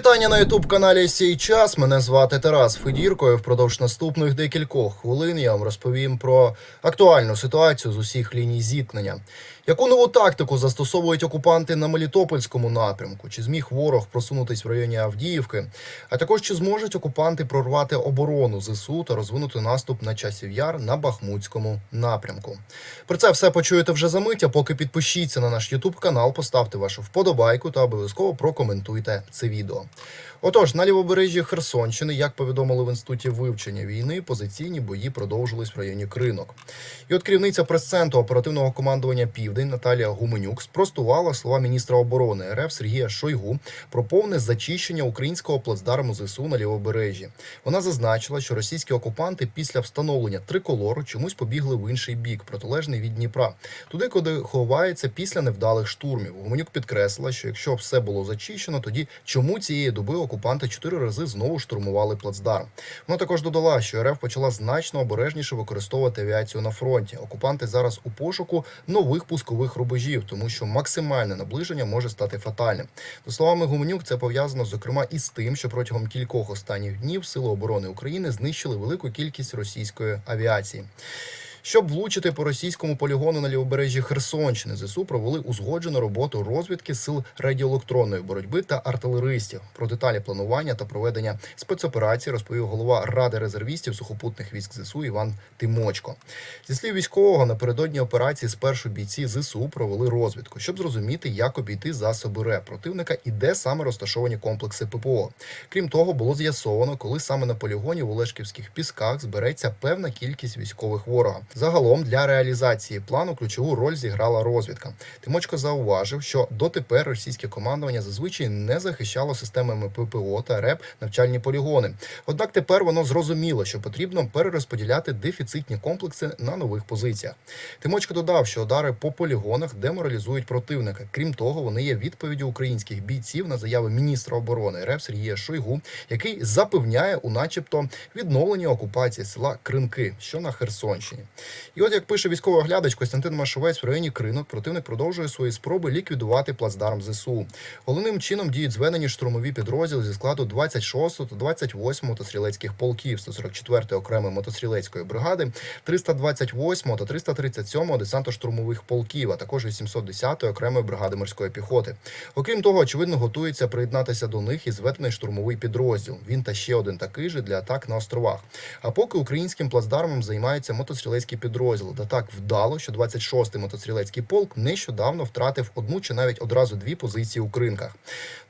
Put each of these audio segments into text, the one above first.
Вітання на ютуб каналі Сій час. Мене звати Тарас Федірко. і Впродовж наступних декількох хвилин я вам розповім про актуальну ситуацію з усіх ліній зіткнення. Яку нову тактику застосовують окупанти на Мелітопольському напрямку? Чи зміг ворог просунутись в районі Авдіївки? А також чи зможуть окупанти прорвати оборону ЗСУ та розвинути наступ на часів яр на Бахмутському напрямку? Про це все почуєте вже за мить, а поки підпишіться на наш Ютуб канал, поставте вашу вподобайку та обов'язково прокоментуйте це відео. Отож, на лівобережжі Херсонщини, як повідомили в інституті вивчення війни, позиційні бої продовжились в районі Кринок. І от керівниця прес-центру оперативного командування Південь Наталія Гуменюк спростувала слова міністра оборони РФ Сергія Шойгу про повне зачищення українського плацдарму ЗСУ на лівобережжі. Вона зазначила, що російські окупанти після встановлення триколору чомусь побігли в інший бік, протилежний від Дніпра, туди, куди ховається після невдалих штурмів. Гуменюк підкреслила, що якщо все було зачищено, тоді чому цієї доби окупанти чотири рази знову штурмували плацдарм? Вона також додала, що РФ почала значно обережніше використовувати авіацію на фронті. Окупанти зараз у пошуку нових пускових рубежів, тому що максимальне наближення може стати фатальним. За словами Гуменюк, це пов'язано зокрема із тим, що протягом кількох останніх днів Сили оборони України знищили велику кількість російської авіації. Щоб влучити по російському полігону на лівобережжі Херсонщини, ЗСУ провели узгоджену роботу розвідки сил радіоелектронної боротьби та артилеристів. Про деталі планування та проведення спецоперації розповів голова ради резервістів сухопутних військ ЗСУ Іван Тимочко. Зі слів військового, напередодні операції спершу бійці ЗСУ провели розвідку, щоб зрозуміти, як обійти засоби РЕП противника і де саме розташовані комплекси ППО. Крім того, було з'ясовано, коли саме на полігоні в Олешківських пісках збереться певна кількість військових ворога. Загалом для реалізації плану ключову роль зіграла розвідка. Тимочко зауважив, що дотепер російське командування зазвичай не захищало системами ППО та РЕП навчальні полігони. Однак тепер воно зрозуміло, що потрібно перерозподіляти дефіцитні комплекси на нових позиціях. Тимочко додав, що удари по полігонах деморалізують противника. Крім того, вони є відповіддю українських бійців на заяви міністра оборони РФ Сергія Шойгу, який запевняє у, начебто, відновлення окупації села Кринки, що на Херсонщині. І от як пише військовий оглядач Костянтин Машовець в районі Кринок, противник продовжує свої спроби ліквідувати плацдарм ЗСУ. Головним чином діють зведені штурмові підрозділи зі складу 26 та 28 мотострілецьких полків 144-ї окремої мотострілецької бригади, 328 та 337 десантно-штурмових полків, а також 810-ї окремої бригади морської піхоти. Окрім того, очевидно, готується приєднатися до них і зведений штурмовий підрозділ. Він та ще один такий же для атак на островах. А поки українським плацдармом займаються мотострілецькі підрозділи, та так вдало, що 26-й мотострілецький полк нещодавно втратив одну чи навіть одразу дві позиції у кринках.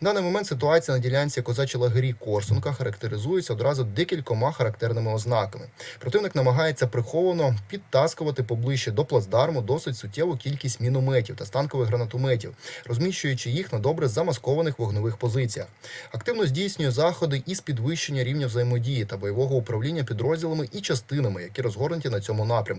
В даний момент ситуація на ділянці козачі лагері Корсунка характеризується одразу декількома характерними ознаками. Противник намагається приховано підтаскувати поближче до плацдарму досить суттєву кількість мінометів та станкових гранатометів, розміщуючи їх на добре замаскованих вогневих позиціях. Активно здійснює заходи із підвищення рівня взаємодії та бойового управління підрозділами і частинами, які розгорнуті на цьому напрямку,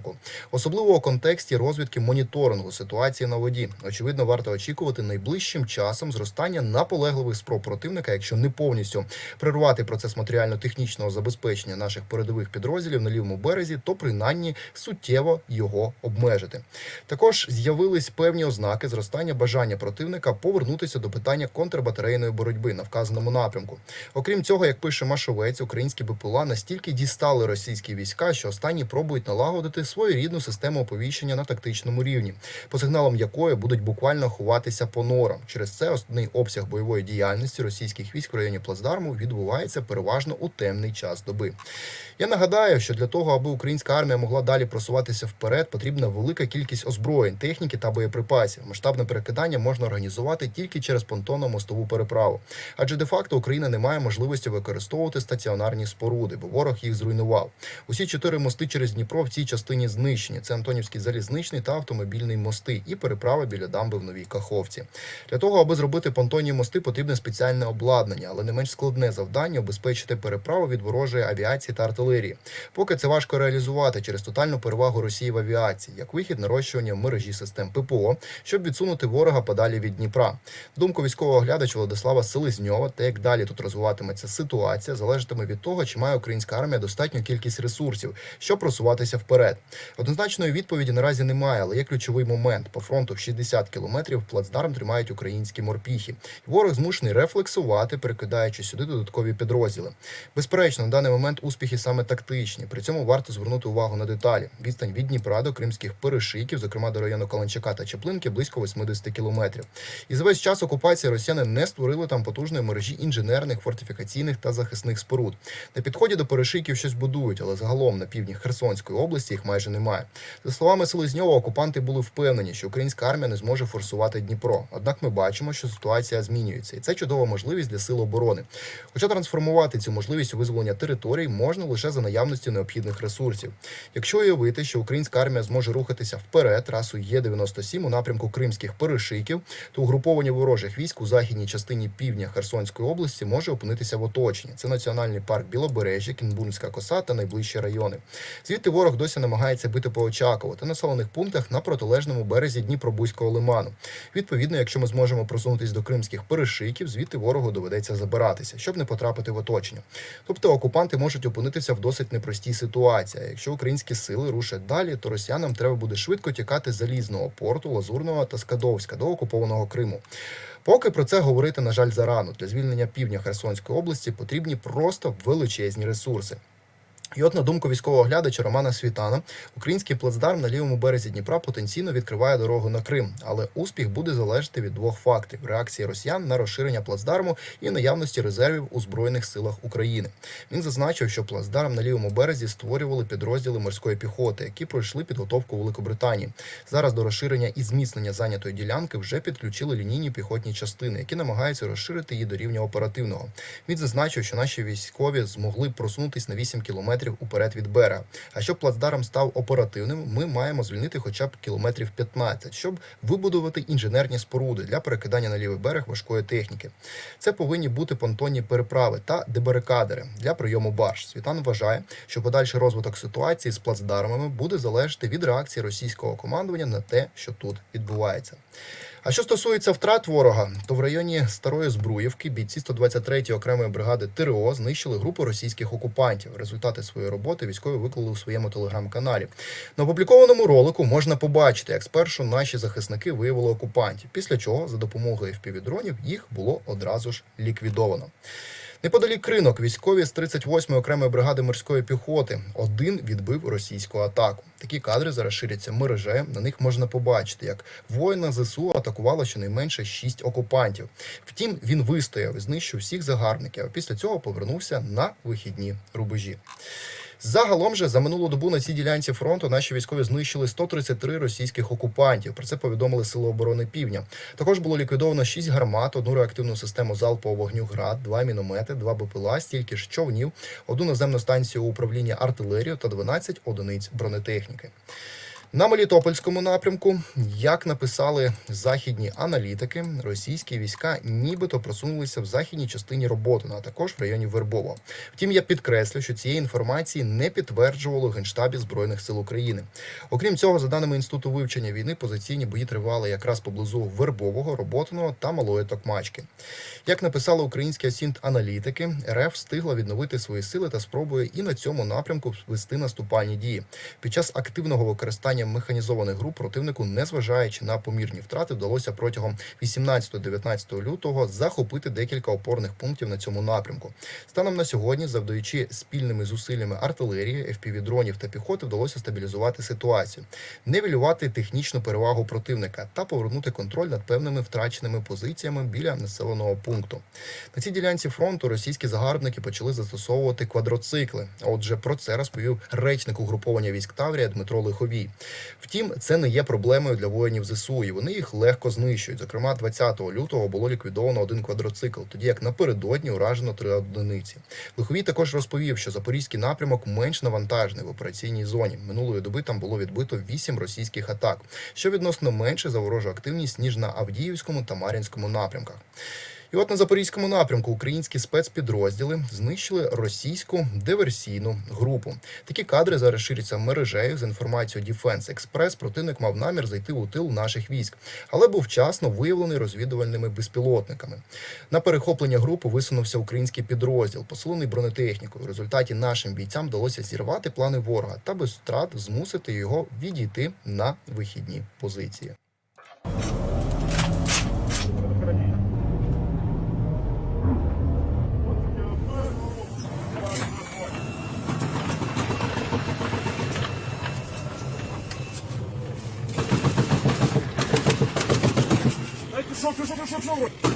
особливо у контексті розвідки моніторингу ситуації на воді. Очевидно, варто очікувати найближчим часом зростання наполегливих спроб противника, якщо не повністю прервати процес матеріально-технічного забезпечення наших передових підрозділів на лівому березі, то принаймні суттєво його обмежити. Також з'явились певні ознаки зростання бажання противника повернутися до питання контрбатарейної боротьби на вказаному напрямку. Окрім цього, як пише Машовець, українські БПЛА настільки дістали російські війська, що останні пробують налагодити своєрідну систему оповіщення на тактичному рівні, по сигналам якої будуть буквально ховатися по норам. Через це основний обсяг бойової діяльності російських військ в районі плацдарму відбувається переважно у темний час доби. Я нагадаю, що для того, аби українська армія могла далі просуватися вперед, потрібна велика кількість озброєнь, техніки та боєприпасів. Масштабне перекидання можна організувати тільки через понтонно-мостову переправу. Адже де-факто Україна не має можливості використовувати стаціонарні споруди, бо ворог їх зруйнував. Усі чотири мости через Дніпро в цій частині знищені. Це Антонівський залізничний та автомобільний мости і переправа біля дамби в Новій Каховці. Для того, аби зробити понтонні мости, потрібне спеціальне обладнання, але не менш складне завдання обезпечити переправу від ворожої авіації та артилерії. Поки це важко реалізувати через тотальну перевагу Росії в авіації, як вихід нарощування мережі систем ППО, щоб відсунути ворога подалі від Дніпра. Думку військового оглядача Владислава Селезньова, та як далі тут розвиватиметься ситуація, залежатиме від того, чи має українська армія достатню кількість ресурсів, щоб просуватися вперед. Однозначної відповіді наразі немає, але є ключовий момент. По фронту в 60 кілометрів плацдарм тримають українські морпіхи. Ворог змушений рефлексувати, перекидаючи сюди додаткові підрозділи. Безперечно, на даний момент успіхи саме тактичні. При цьому варто звернути увагу на деталі. Відстань від Дніпра до кримських перешиків, зокрема до району Каланчака та Чеплинки, близько 80 кілометрів. І за весь час окупації росіяни не створили там потужної мережі інженерних, фортифікаційних та захисних споруд. На підході до перешиків щось будують, але загалом на півдні Херсонської області їх майже немає. За словами Селезньова, окупанти були впевнені, що українська армія не зможе форсувати Дніпро. Однак ми бачимо, що ситуація змінюється, і це чудова можливість для сил оборони. Хоча трансформувати цю можливість у визволення територій можна лише за наявності необхідних ресурсів. Якщо уявити, що українська армія зможе рухатися вперед трасою Є-97 у напрямку кримських перешиків, то угруповання ворожих військ у західній частині півдня Херсонської області може опинитися в оточенні. Це національний парк Білобережжя, Кінбурнська коса та найближчі райони. Звідти ворог досі намагається бити по Очакову та населених пунктах на протилежному березі Дніпробузького лиману. Відповідно, якщо ми зможемо просунутись до кримських перешиків, звідти ворогу доведеться забиратися, щоб не потрапити в оточення. Тобто окупанти можуть опинитися в досить непростій ситуації. Якщо українські сили рушать далі, то росіянам треба буде швидко тікати з залізного порту, Лазурного та Скадовська до окупованого Криму. Поки про це говорити, на жаль, зарано для звільнення півдня Херсонської області потрібні просто величезні ресурси. І от на думку військового оглядача Романа Світана, український плацдарм на лівому березі Дніпра потенційно відкриває дорогу на Крим, але успіх буде залежати від двох факторів: реакції росіян на розширення плацдарму і наявності резервів у збройних силах України. Він зазначив, що плацдарм на лівому березі створювали підрозділи морської піхоти, які пройшли підготовку у Великобританії. Зараз до розширення і зміцнення зайнятої ділянки вже підключили лінійні піхотні частини, які намагаються розширити її до рівня оперативного. Він зазначив, що наші військові змогли просунутись на 8 кілометрів уперед від берега. А щоб плацдарм став оперативним, ми маємо звільнити хоча б кілометрів 15, щоб вибудувати інженерні споруди для перекидання на лівий берег важкої техніки. Це повинні бути понтонні переправи та дебарикадери для прийому барж. Світан вважає, що подальший розвиток ситуації з плацдармами буде залежати від реакції російського командування на те, що тут відбувається. А що стосується втрат ворога, то в районі Старої Збруївки бійці 123-ї окремої бригади ТРО знищили групу російських окупантів. Результати своєї роботи військові виклали у своєму телеграм-каналі. На опублікованому ролику можна побачити, як спершу наші захисники виявили окупантів, після чого за допомогою FPV-дронів їх було одразу ж ліквідовано. Неподалік ринок військові з 38-ї окремої бригади морської піхоти один відбив російську атаку. Такі кадри зараз ширяться мережею. На них можна побачити, як воїна ЗСУ атакувало щонайменше шість окупантів. Втім, він вистояв і знищив всіх загарбників. А після цього повернувся на вихідні рубежі. Загалом же за минулу добу на цій ділянці фронту наші військові знищили 133 російських окупантів. Про це повідомили Сили оборони Півдня. Також було ліквідовано 6 гармат, одну реактивну систему залпового вогню ГРАД, два міномети, два БПЛА, стільки ж човнів, одну наземну станцію управління артилерією та 12 одиниць бронетехніки. На Мелітопольському напрямку, як написали західні аналітики, російські війська нібито просунулися в західній частині роботи, а також в районі Вербова. Втім, я підкреслю, що цієї інформації не підтверджувало генштабі збройних сил України. Окрім цього, за даними інституту вивчення війни, позиційні бої тривали якраз поблизу Вербового, Роботиного та Малої Токмачки. Як написали українські асінт аналітики, РФ встигла відновити свої сили та спробує і на цьому напрямку вести наступальні дії. Під час активного використання механізованих груп противнику, незважаючи на помірні втрати, вдалося протягом 18-19 лютого захопити декілька опорних пунктів на цьому напрямку. Станом на сьогодні, завдаючи спільними зусиллями артилерії, FPV-дронів та піхоти, вдалося стабілізувати ситуацію, невілювати технічну перевагу противника та повернути контроль над певними втраченими позиціями біля населеного пункту. На цій ділянці фронту російські загарбники почали застосовувати квадроцикли. Отже, про це розповів речник угруповання військ Таврія Дмитро Лиховій. Втім, це не є проблемою для воїнів ЗСУ, і вони їх легко знищують. Зокрема, 20 лютого було ліквідовано один квадроцикл, тоді як напередодні уражено три одиниці. Лиховій також розповів, що запорізький напрямок менш навантажений в операційній зоні. Минулої доби там було відбито вісім російських атак, що відносно менше за ворожу активність ніж на Авдіївському та Мар'їнському напрямках. І от на запорізькому напрямку українські спецпідрозділи знищили російську диверсійну групу. Такі кадри зараз ширяться мережею з інформацією Defense Express. Противник мав намір зайти у тил наших військ, але був вчасно виявлений розвідувальними безпілотниками. На перехоплення групи висунувся український підрозділ, посилений бронетехнікою. В результаті нашим бійцям вдалося зірвати плани ворога та без втрат змусити його відійти на вихідні позиції. Ай, пішов, пішов, пішов,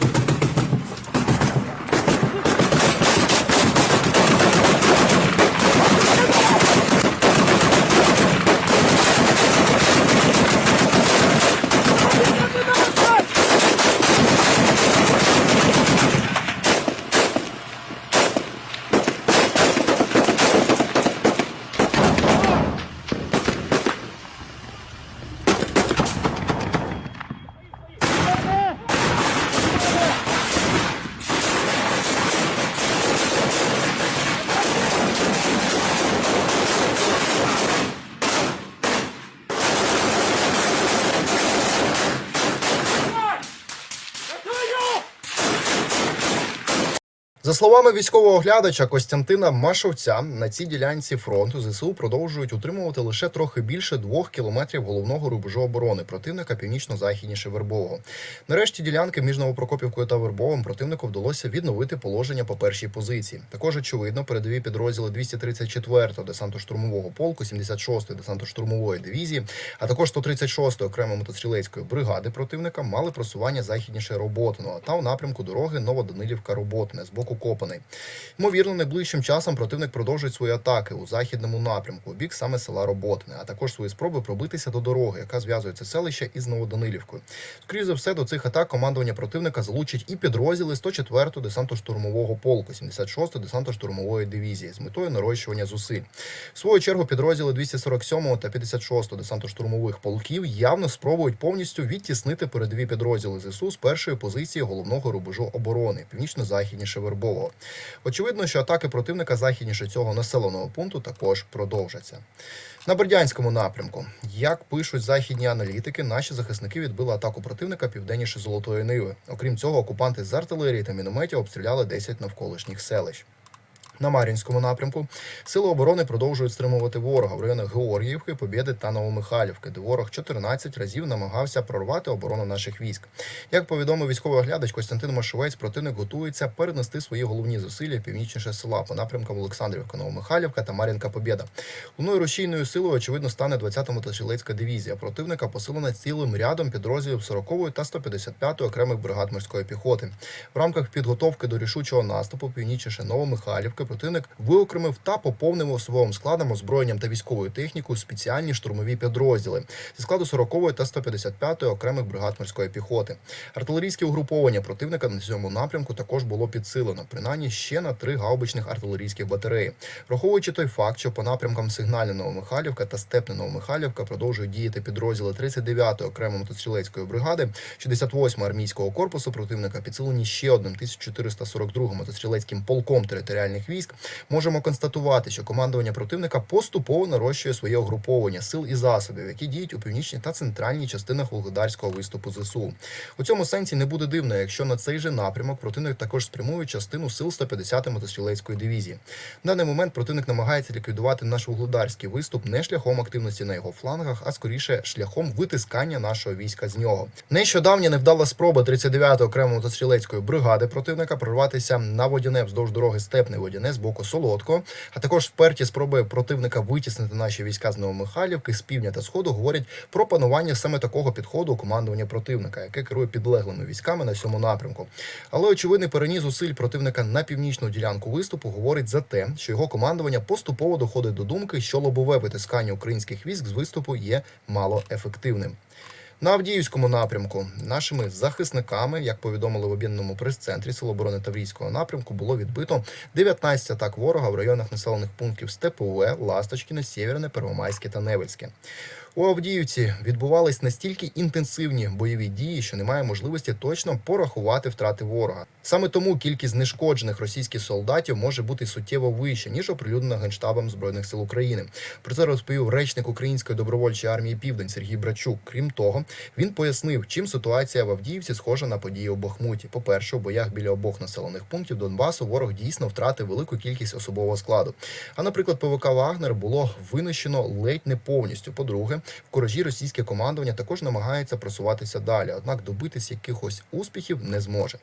За словами військового оглядача Костянтина Машовця, на цій ділянці фронту ЗСУ продовжують утримувати лише трохи більше двох кілометрів головного рубежу оборони противника північно-західніше Вербового. Нарешті ділянки між Новопрокопівкою та Вербовим противнику вдалося відновити положення по першій позиції. Також очевидно, передові підрозділи 234-го десантно-штурмового полку, 76-ї десантно-штурмової дивізії, а також 136-ї окремої мотострілецької бригади противника мали просування західніше Роботиного та у напрямку дороги Новоданилівка Роботине з боку Копаний. Ймовірно, найближчим часом противник продовжить свої атаки у західному напрямку, у бік саме села Роботине, а також свої спроби пробитися до дороги, яка зв'язує це селище із Новоданилівкою. Скоріше за все, до цих атак командування противника залучить і підрозділи 104-го десантно-штурмового полку, 76-ї десантно-штурмової дивізії з метою нарощування зусиль. В свою чергу підрозділи 247-го та 56-го десантно-штурмових полків явно спробують повністю відтіснити передові підрозділи ЗСУ з першої позиції головного рубежу оборони північно-західніше Вербового. Очевидно, що атаки противника західніше цього населеного пункту також продовжаться. На Бердянському напрямку, як пишуть західні аналітики, наші захисники відбили атаку противника південніше Золотої Ниви. Окрім цього, окупанти з артилерії та мінометів обстріляли 10 навколишніх селищ. На Мар'їнському напрямку сили оборони продовжують стримувати ворога в районах Георгіївки, Побєди та Новомихайлівки, де ворог 14 разів намагався прорвати оборону наших військ. Як повідомив військовий оглядач Костянтин Машовець, противник готується перенести свої головні зусилля північніше села по напрямкам Олександрівка, Новомихайлівка та Мар'їнка Побєда. Головною рушійною силою, очевидно, стане 20-та мотострілецька дивізія. Противника посилена цілим рядом підрозділів 40-ї та 155-ї окремих бригад морської піхоти. В рамках підготовки до рішучого наступу північніше Новомихайлівки противник виокремив та поповнив особовим складом, озброєнням та військовою технікою спеціальні штурмові підрозділи зі складу 40-ї та 155-ї окремих бригад морської піхоти. Артилерійське угруповання противника на цьому напрямку також було підсилено, принаймні ще на три гаубичних артилерійських батареї. Враховуючи той факт, що по напрямкам Сигнальна Новомихайлівка та Степна Новомихайлівка продовжують діяти підрозділи 39-ї окремої мотострілецької бригади, 68-го армійського корпусу противника підсилені ще одним 1442-м мотострілецьким полком територіальних військ, можемо констатувати, що командування противника поступово нарощує своє угруповання сил і засобів, які діють у північній та центральній частинах Волгодарського виступу ЗСУ. У цьому сенсі не буде дивно, якщо на цей же напрямок противник також спрямує частину сил 150-ї мотострілецької дивізії. В даний момент противник намагається ліквідувати наш Волгодарський виступ не шляхом активності на його флангах, а скоріше шляхом витискання нашого війська з нього. Нещодавня невдала спроба 39-ї окремої мотострілецької бригади противника прорватися на водяне вздовж дороги Степний Водяне з боку Солодко, а також вперті спроби противника витіснити наші війська з Новомихайлівки з півдня та сходу говорять про панування саме такого підходу у командування противника, яке керує підлеглими військами на цьому напрямку. Але очевидний переніс зусиль противника на північну ділянку виступу говорить за те, що його командування поступово доходить до думки, що лобове витискання українських військ з виступу є малоефективним. На Авдіївському напрямку нашими захисниками, як повідомили в об'єднаному прес-центрі Сил оборони Таврійського напрямку, було відбито 19 атак ворога в районах населених пунктів Степове, Ласточкіне, Сєвєрне, Первомайське та Невельське. У Авдіївці відбувались настільки інтенсивні бойові дії, що немає можливості точно порахувати втрати ворога. Саме тому кількість знешкоджених російських солдатів може бути суттєво вища ніж оприлюднена генштабом збройних сил України. Про це розповів речник Української добровольчої армії Південь Сергій Брачук. Крім того, він пояснив, чим ситуація в Авдіївці схожа на події у Бахмуті. По перше, у боях біля обох населених пунктів Донбасу ворог дійсно втратив велику кількість особового складу. А наприклад, ПВК Вагнер було винищено ледь не повністю. По-друге, в куражі російське командування також намагається просуватися далі, однак добитись якихось успіхів не зможе.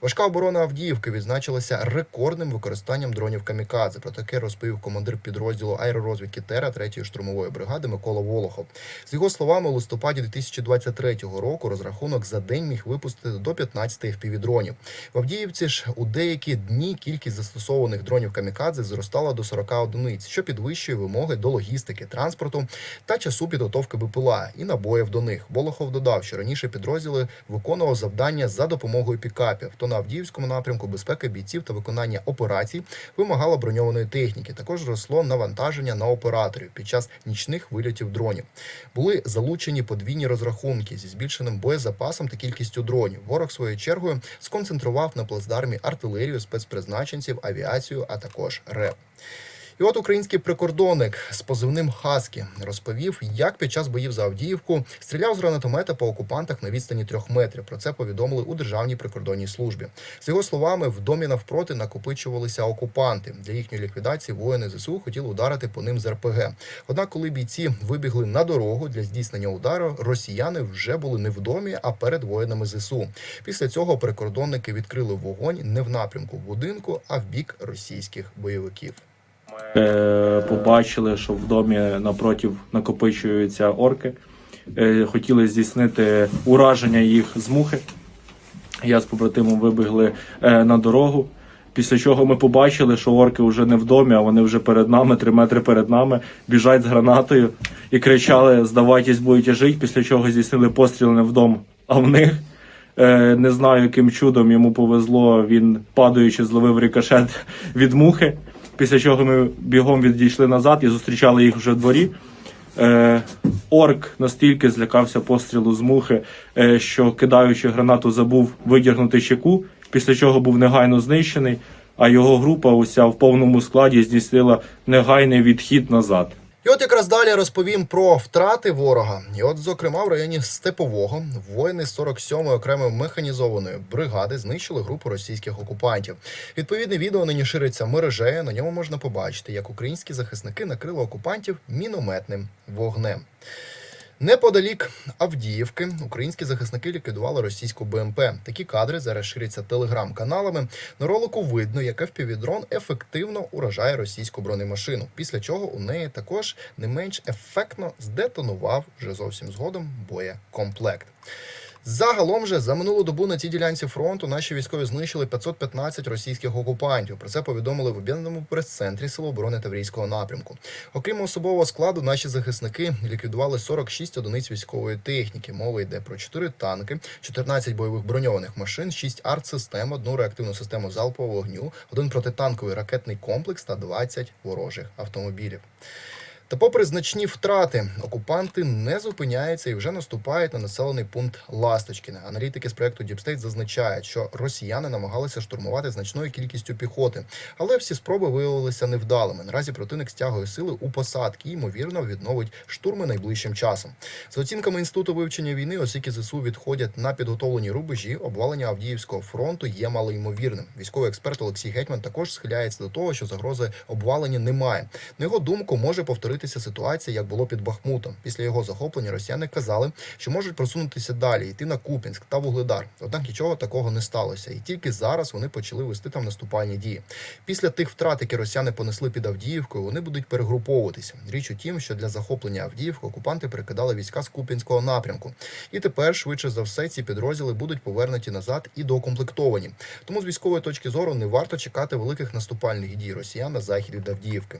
Важка оборона Авдіївки відзначилася рекордним використанням дронів камікадзе. Про таке розповів командир підрозділу аеророзвідки Тера 3-ї штурмової бригади Микола Волохов. З його словами, у листопаді 2023 року розрахунок за день міг випустити до 15 FPV-дронів. В Авдіївці ж у деякі дні кількість застосованих дронів камікадзе зростала до 40 одиниць, що підвищує вимоги до логістики, транспорту та часу підготовки БПЛА і набоїв до них. Волохов додав, що раніше підрозділи виконував завдання за допомогою пікапів. То на Авдіївському напрямку безпека бійців та виконання операцій вимагала броньованої техніки. Також росло навантаження на операторів під час нічних вильотів дронів. Були залучені подвійні розрахунки зі збільшеним боєзапасом та кількістю дронів. Ворог своєю чергою сконцентрував на плацдармі артилерію, спецпризначенців, авіацію, а також РЕП. І от український прикордонник з позивним Хаскі розповів, як під час боїв за Авдіївку стріляв з гранатомета по окупантах на відстані трьох метрів. Про це повідомили у державній прикордонній службі. З його словами, в домі навпроти накопичувалися окупанти. Для їхньої ліквідації воїни ЗСУ хотіли ударити по ним з РПГ. Однак, коли бійці вибігли на дорогу для здійснення удару, росіяни вже були не в домі, а перед воїнами ЗСУ. Після цього прикордонники відкрили вогонь не в напрямку будинку, а в бік російських бойовиків. Е, побачили, що в домі напротив накопичуються орки. Е, Хотіли здійснити ураження їх з мухи. Я з побратимом вибігли е, на дорогу. Після чого ми побачили, що орки вже не в домі, а вони вже перед нами, три метри перед нами, біжать з гранатою і кричали: Здавайтесь, будете жити. Після чого здійснили постріл не в дом, а в них. Не знаю, яким чудом йому повезло. Він падаючи, зловив рикошет від мухи. Після чого ми бігом відійшли назад і зустрічали їх вже в дворі. Е, орк настільки злякався пострілу з мухи, е, що кидаючи гранату, забув видіргнути чеку, після чого був негайно знищений, а його група уся в повному складі здійснила негайний відхід назад. І от якраз далі розповім про втрати ворога. І от, зокрема, в районі Степового воїни з 47-ї окремої механізованої бригади знищили групу російських окупантів. Відповідне відео нині шириться мережею. На ньому можна побачити, як українські захисники накрили окупантів мінометним вогнем. Неподалік Авдіївки українські захисники ліквідували російську БМП. Такі кадри зараз ширяться телеграм-каналами. На ролику видно, як FPV-дрон ефективно уражає російську бронемашину. Після чого у неї також не менш ефектно здетонував вже зовсім згодом боєкомплект. Загалом же за минулу добу на цій ділянці фронту наші військові знищили 515 російських окупантів. Про це повідомили в об'єднаному прес-центрі Сил оборони Таврійського напрямку. Окрім особового складу, наші захисники ліквідували 46 одиниць військової техніки. Мова йде про 4 танки, 14 бойових броньованих машин, 6 артсистем, одну реактивну систему залпового вогню, один протитанковий ракетний комплекс та 20 ворожих автомобілів. Та попри значні втрати, окупанти не зупиняються і вже наступають на населений пункт Ласточкіне. Аналітики з проекту Діпстейт зазначають, що росіяни намагалися штурмувати значною кількістю піхоти, але всі спроби виявилися невдалими. Наразі противник стягує сили у посадки і, ймовірно, відновить штурми найближчим часом. За оцінками інституту вивчення війни, оскільки ЗСУ відходять на підготовлені рубежі, обвалення Авдіївського фронту є малоймовірним. Військовий експерт Олексій Гетьман також схиляється до того, що загрози обвалення немає. На його думку, може повторитися ситуація, як було під Бахмутом. Після його захоплення росіяни казали, що можуть просунутися далі, йти на Купінськ та Вугледар. Однак нічого такого не сталося, і тільки зараз вони почали вести там наступальні дії. Після тих втрат, які росіяни понесли під Авдіївкою, вони будуть перегруповуватися. Річ у тім, що для захоплення Авдіївки окупанти перекидали війська з Купінського напрямку, і тепер швидше за все ці підрозділи будуть повернуті назад і доукомплектовані. Тому з військової точки зору не варто чекати великих наступальних дій росіян на захід від Авдіївки.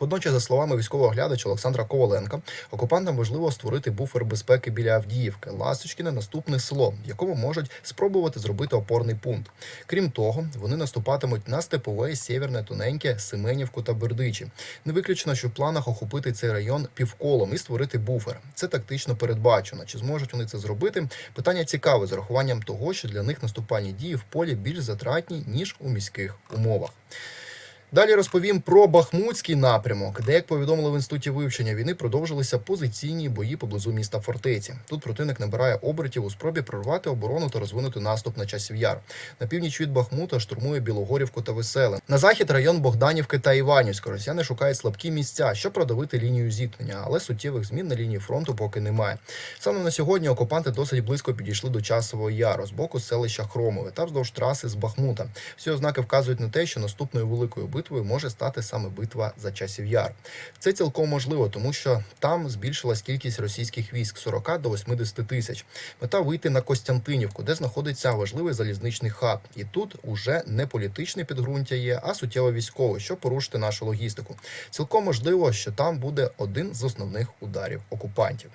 Водночас, за словами військового оглядача Олександра Коваленка, окупантам важливо створити буфер безпеки біля Авдіївки, Ласточкіне, наступне село, в якому можуть спробувати зробити опорний пункт. Крім того, вони наступатимуть на степове, сєвєрне, тоненьке, Семенівку та Бердичі. Не виключено, що в планах охопити цей район півколом і створити буфер. Це тактично передбачено. Чи зможуть вони це зробити? Питання цікаве з урахуванням того, що для них наступальні дії в полі більш затратні ніж у міських умовах. Далі розповім про Бахмутський напрямок, де, як повідомили в інституті вивчення війни, продовжилися позиційні бої поблизу міста фортеці. Тут противник набирає обертів у спробі прорвати оборону та розвинути наступ на часів яр. На північ від Бахмута штурмує Білогорівку та Веселе. На захід район Богданівки та Іванівська. Росіяни шукають слабкі місця, щоб продавити лінію зіткнення, але суттєвих змін на лінії фронту поки немає. Саме на сьогодні окупанти досить близько підійшли до часового яру з боку селища Хромове та вздовж траси з Бахмута. Всі ознаки вказують на те, що наступною великою битвою може стати саме битва за часів яр. Це цілком можливо, тому що там збільшилась кількість російських військ з 40 до 80 тисяч. Мета вийти на Костянтинівку, де знаходиться важливий залізничний хаб. І тут уже не політичне підґрунтя є, а суттєво військове, щоб порушити нашу логістику. Цілком можливо, що там буде один з основних ударів окупантів.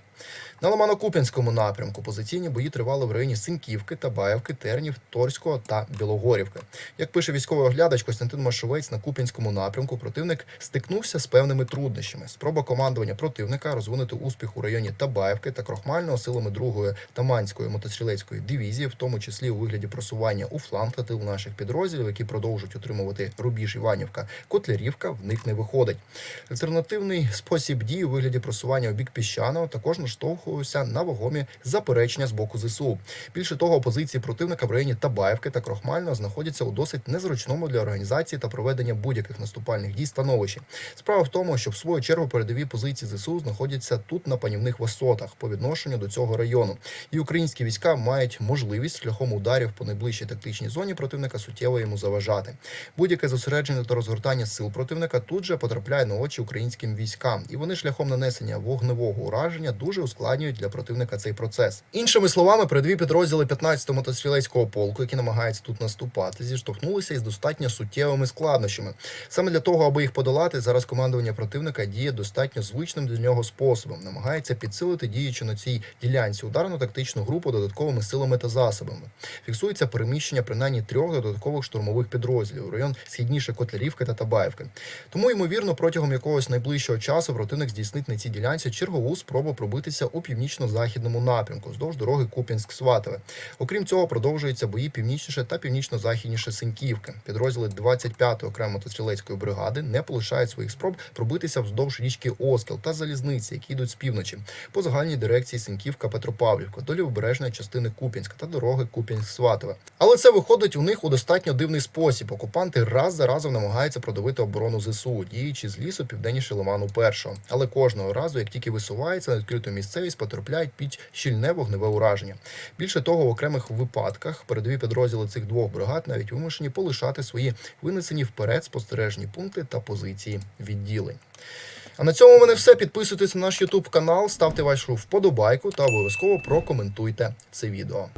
На Ломано-Куп'янському напрямку позиційні бої тривали в районі Синьківки, Табаєвки, Тернів, Торського та Білогорівки. Як пише військовий оглядач Костянтин Машовець на Куп'янському напрямку, противник стикнувся з певними труднощами. Спроба командування противника розвинути успіх у районі Табаєвки та Крохмального силами 2-ї Таманської мотострілецької дивізії, в тому числі у вигляді просування у фланг та тил наших підрозділів, які продовжують утримувати рубіж Іванівка. Котлярівка в них не виходить. Альтернативний спосіб дії у вигляді просування у бік піщаного також наштовхувався на вагомі заперечення з боку ЗСУ. Більше того, позиції противника в районі Табаєвки та Крохмального знаходяться у досить незручному для організації та проведення будь-яких наступальних дій становищі. Справа в тому, що в свою чергу передові позиції ЗСУ знаходяться тут на панівних висотах по відношенню до цього району. І українські війська мають можливість шляхом ударів по найближчій тактичній зоні противника суттєво йому заважати. Будь-яке зосередження та розгортання сил противника тут же потрапляє на очі українським військам, і вони шляхом нанесення вогневого ураження дуже ускладнюють для противника цей процес. Іншими словами, передові підрозділи 15-го мотострілецького полку, які намагаються тут наступати, зіштовхнулися із достатньо суттєвими складнощами. Саме для того, аби їх подолати, зараз командування противника діє достатньо звичним для нього способом, намагається підсилити діючи на цій ділянці ударну тактичну групу додатковими силами та засобами. Фіксується переміщення принаймні трьох додаткових штурмових підрозділів район східніше Котлярівки та Табаєвки. Тому, ймовірно, протягом якогось найближчого часу противник здійснить на цій ділянці чергову спробу пробитися у північно-західному напрямку вздовж дороги Куп'янськ-Сватове. Окрім цього, продовжуються бої північніше та північно-західніше Синьківки. Підрозділи 25-ї окремо мотострілецької бригади не полишають своїх спроб пробитися вздовж річки Оскіл та залізниці, які йдуть з півночі, по загальній дирекції Синьківка Петропавлівка до лівобережної частини Куп'янська та дороги Куп'янськ-Сватове. Але це виходить у них у достатньо дивний спосіб. Окупанти раз за разом намагаються продавити оборону ЗСУ, діючи з лісу південніше Лиману першого. Але кожного разу, як тільки висуваються на відкриту місцевість, потрапляють під щільне вогневе ураження. Більше того, в окремих випадках передові підрозділи цих двох бригад навіть вимушені полишати свої винесені вперед спостережні пункти та позиції відділень. А на цьому в мене все. Підписуйтесь на наш YouTube канал, ставте вашу вподобайку та обов'язково прокоментуйте це відео.